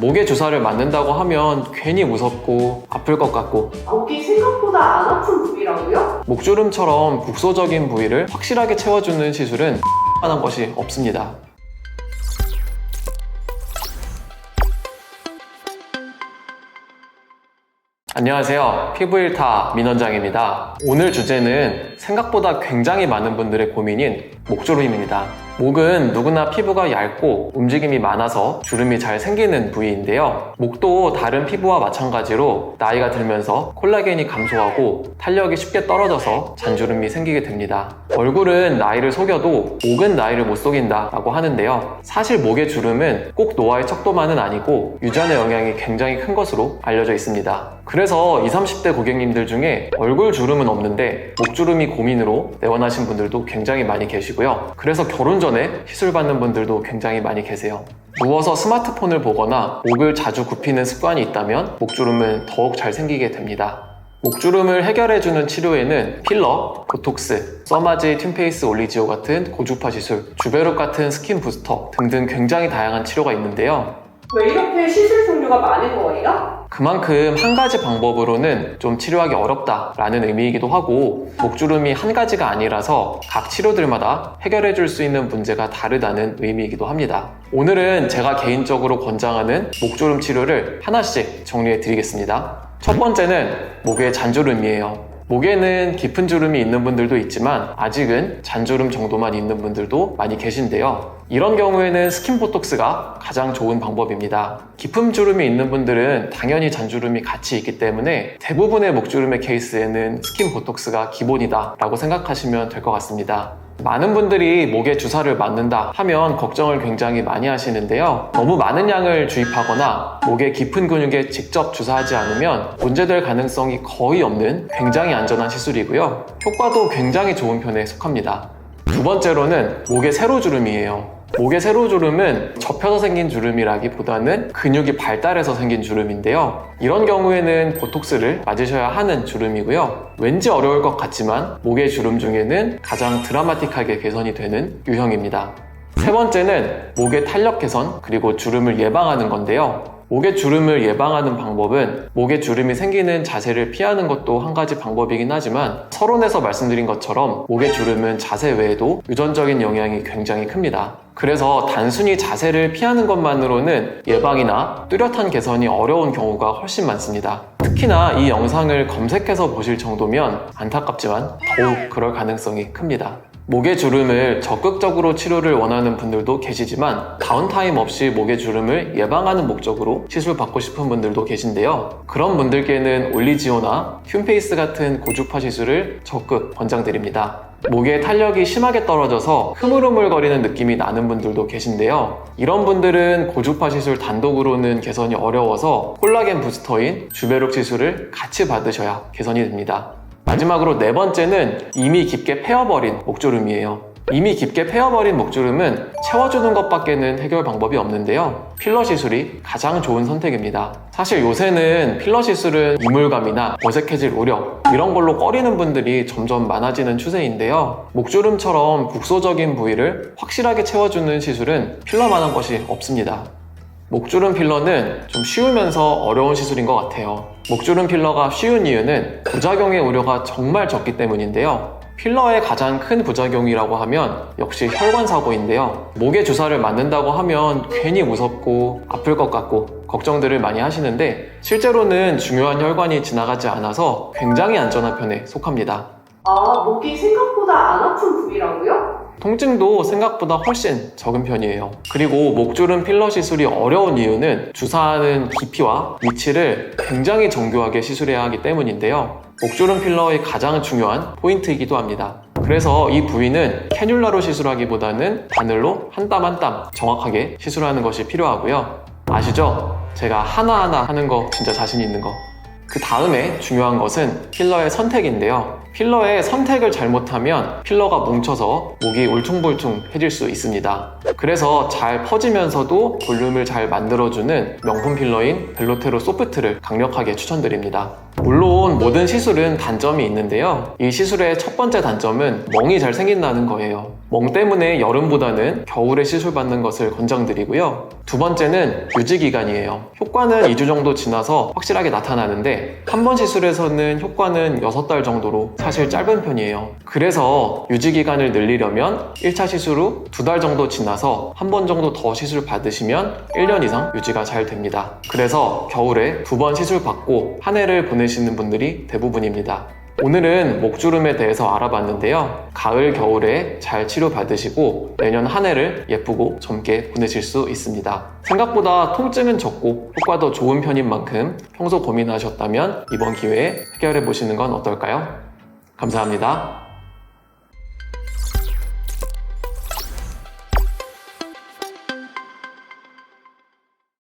목에 주사를 맞는다고 하면 괜히 무섭고 아플 것 같고 목이 생각보다 안 아픈 부위라고요? 목주름처럼 국소적인 부위를 확실하게 채워주는 시술은 만한 것이 없습니다. 안녕하세요. 피부일타 민원장입니다. 오늘 주제는 생각보다 굉장히 많은 분들의 고민인 목주름입니다. 목은 누구나 피부가 얇고 움직임이 많아서 주름이 잘 생기는 부위인데요. 목도 다른 피부와 마찬가지로 나이가 들면서 콜라겐이 감소하고 탄력이 쉽게 떨어져서 잔주름이 생기게 됩니다. 얼굴은 나이를 속여도 목은 나이를 못 속인다 라고 하는데요. 사실 목의 주름은 꼭 노화의 척도만은 아니고 유전의 영향이 굉장히 큰 것으로 알려져 있습니다. 그래서 20, 30대 고객님들 중에 얼굴 주름은 없는데 목주름이 고민으로 내원하신 분들도 굉장히 많이 계시고요. 그래서 결혼 전에 시술 받는 분들도 굉장히 많이 계세요. 누워서 스마트폰을 보거나 목을 자주 굽히는 습관이 있다면 목주름은 더욱 잘 생기게 됩니다. 목주름을 해결해주는 치료에는 필러, 보톡스, 써마지, 튠페이스 올리지오 같은 고주파 시술, 주베룩 같은 스킨 부스터 등등 굉장히 다양한 치료가 있는데요. 왜 이렇게 시술 종류가 많은 거예요? 그만큼 한 가지 방법으로는 좀 치료하기 어렵다라는 의미이기도 하고 목주름이 한 가지가 아니라서 각 치료들마다 해결해 줄 수 있는 문제가 다르다는 의미이기도 합니다. 오늘은 제가 개인적으로 권장하는 목주름 치료를 하나씩 정리해 드리겠습니다. 첫 번째는 목의 잔주름이에요. 목에는 깊은 주름이 있는 분들도 있지만 아직은 잔주름 정도만 있는 분들도 많이 계신데요. 이런 경우에는 스킨 보톡스가 가장 좋은 방법입니다. 깊은 주름이 있는 분들은 당연히 잔주름이 같이 있기 때문에 대부분의 목주름의 케이스에는 스킨 보톡스가 기본이다 라고 생각하시면 될 것 같습니다. 많은 분들이 목에 주사를 맞는다 하면 걱정을 굉장히 많이 하시는데요. 너무 많은 양을 주입하거나 목의 깊은 근육에 직접 주사하지 않으면 문제될 가능성이 거의 없는 굉장히 안전한 시술이고요. 효과도 굉장히 좋은 편에 속합니다. 두 번째로는 목의 세로주름이에요. 목의 세로주름은 접혀서 생긴 주름이라기보다는 근육이 발달해서 생긴 주름인데요. 이런 경우에는 보톡스를 맞으셔야 하는 주름이고요. 왠지 어려울 것 같지만 목의 주름 중에는 가장 드라마틱하게 개선이 되는 유형입니다. 세 번째는 목의 탄력 개선 그리고 주름을 예방하는 건데요. 목의 주름을 예방하는 방법은 목의 주름이 생기는 자세를 피하는 것도 한 가지 방법이긴 하지만 서론에서 말씀드린 것처럼 목의 주름은 자세 외에도 유전적인 영향이 굉장히 큽니다. 그래서 단순히 자세를 피하는 것만으로는 예방이나 뚜렷한 개선이 어려운 경우가 훨씬 많습니다. 특히나 이 영상을 검색해서 보실 정도면 안타깝지만 더욱 그럴 가능성이 큽니다. 목의 주름을 적극적으로 치료를 원하는 분들도 계시지만 다운타임 없이 목의 주름을 예방하는 목적으로 시술 받고 싶은 분들도 계신데요. 그런 분들께는 올리지오나 튠페이스 같은 고주파 시술을 적극 권장드립니다. 목의 탄력이 심하게 떨어져서 흐물흐물거리는 느낌이 나는 분들도 계신데요. 이런 분들은 고주파 시술 단독으로는 개선이 어려워서 콜라겐 부스터인 주베룩 시술을 같이 받으셔야 개선이 됩니다. 마지막으로 네 번째는 이미 깊게 패어버린 목주름이에요. 이미 깊게 패어버린 목주름은 채워주는 것밖에는 해결 방법이 없는데요. 필러 시술이 가장 좋은 선택입니다. 사실 요새는 필러 시술은 이물감이나 어색해질 우려 이런 걸로 꺼리는 분들이 점점 많아지는 추세인데요. 목주름처럼 국소적인 부위를 확실하게 채워주는 시술은 필러만한 것이 없습니다. 목주름 필러는 좀 쉬우면서 어려운 시술인 것 같아요. 목주름 필러가 쉬운 이유는 부작용의 우려가 정말 적기 때문인데요. 필러의 가장 큰 부작용이라고 하면 역시 혈관 사고인데요. 목에 주사를 맞는다고 하면 괜히 무섭고 아플 것 같고 걱정들을 많이 하시는데 실제로는 중요한 혈관이 지나가지 않아서 굉장히 안전한 편에 속합니다. 아, 목이 생각보다 안 아픈 부위라고요? 통증도 생각보다 훨씬 적은 편이에요. 그리고 목주름 필러 시술이 어려운 이유는 주사하는 깊이와 위치를 굉장히 정교하게 시술해야 하기 때문인데요. 목주름 필러의 가장 중요한 포인트이기도 합니다. 그래서 이 부위는 캐뉼라로 시술하기보다는 바늘로 한 땀 한 땀 정확하게 시술하는 것이 필요하고요. 아시죠? 제가 하나하나 하는 거 진짜 자신 있는 거. 그 다음에 중요한 것은 필러의 선택인데요. 필러의 선택을 잘못하면 필러가 뭉쳐서 목이 울퉁불퉁해질 수 있습니다. 그래서 잘 퍼지면서도 볼륨을 잘 만들어주는 명품 필러인 벨로테로 소프트를 강력하게 추천드립니다. 물론 모든 시술은 단점이 있는데요. 이 시술의 첫 번째 단점은 멍이 잘 생긴다는 거예요. 멍 때문에 여름보다는 겨울에 시술 받는 것을 권장드리고요. 두 번째는 유지 기간이에요. 효과는 2주 정도 지나서 확실하게 나타나는데 한 번 시술에서는 효과는 6달 정도로 사실 짧은 편이에요. 그래서 유지 기간을 늘리려면 1차 시술 후 2달 정도 지나서 한 번 정도 더 시술 받으시면 1년 이상 유지가 잘 됩니다. 그래서 겨울에 두 번 시술 받고 한 해를 보내시는 분들이 대부분입니다. 오늘은 목주름에 대해서 알아봤는데요. 가을, 겨울에 잘 치료받으시고 내년 한 해를 예쁘고 젊게 보내실 수 있습니다. 생각보다 통증은 적고 효과도 좋은 편인 만큼 평소 고민하셨다면 이번 기회에 해결해 보시는 건 어떨까요? 감사합니다.